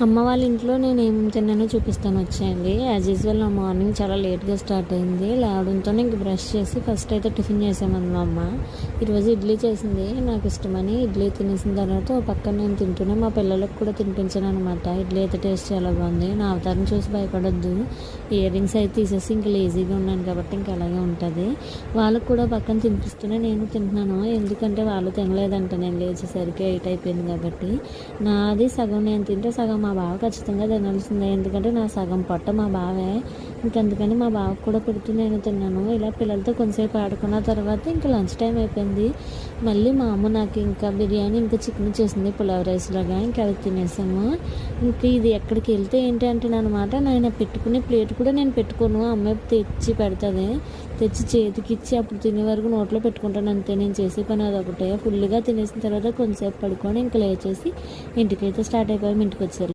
అమ్మ వాళ్ళ ఇంట్లో నేను ఏం తిన్నానో చూపిస్తాను వచ్చేయండి. యాజ్ యూజువల్ నా మార్నింగ్ చాలా లేట్గా స్టార్ట్ అయింది. లేవడంతో ఇంక బ్రష్ చేసి ఫస్ట్ అయితే టిఫిన్ చేసామని మా అమ్మ. ఈరోజు ఇడ్లీ చేసింది నాకు ఇష్టమని ఇడ్లీ తినేసిన తర్వాత పక్కన నేను తింటూనే మా పిల్లలకు కూడా తినిపించాను అనమాట ఇడ్లీ అయితే టేస్ట్ చాలా బాగుంది. నా అవతారం చూసి భయపడొద్దు. ఇయర్ రింగ్స్ అయితే తీసేసి ఇంక లేజీగా ఉన్నాను కాబట్టి ఇంక అలాగే ఉంటుంది. వాళ్ళకు కూడా పక్కన తినిపిస్తూనే నేను తింటున్నాను. ఎందుకంటే వాళ్ళు తినలేదంట. నేను లేచేసరికి ఎయిట్ అయిపోయింది కాబట్టి. నాది సగం నేను తింటే సగం మా బావ ఖచ్చితంగా తినాల్సిందే. ఎందుకంటే నా సగం పొట్ట మా బావే. ఇంకందుకని మా బావకు కూడా పెడుతూ నేను తిన్నాను. ఇలా పిల్లలతో కొంతసేపు ఆడుకున్న తర్వాత ఇంకా లంచ్ టైం అయిపోయింది. మళ్ళీ మా అమ్మ నాకు ఇంకా బిర్యానీ ఇంకా చికెన్ చేసింది పులావ్ రైస్ లాగా. ఇంకా అది తినేసాము. ఇంకా ఇది ఎక్కడికి వెళ్తే ఏంటి అంటే అనమాట నేను పెట్టుకునే ప్లేట్ కూడా నేను పెట్టుకోను. అమ్మాయి తెచ్చి పెడుతుంది. తెచ్చి చేతికి ఇచ్చి అప్పుడు తినే వరకు నోట్లో పెట్టుకుంటాను. అంతే నేను చేసే పని అదొకటే ఫుల్గా తినేసిన తర్వాత కొంతసేపు పడుకొని ఇంకా లేచేసి ఇంటికైతే స్టార్ట్ అయిపోయాము. ఇంటికి వచ్చారు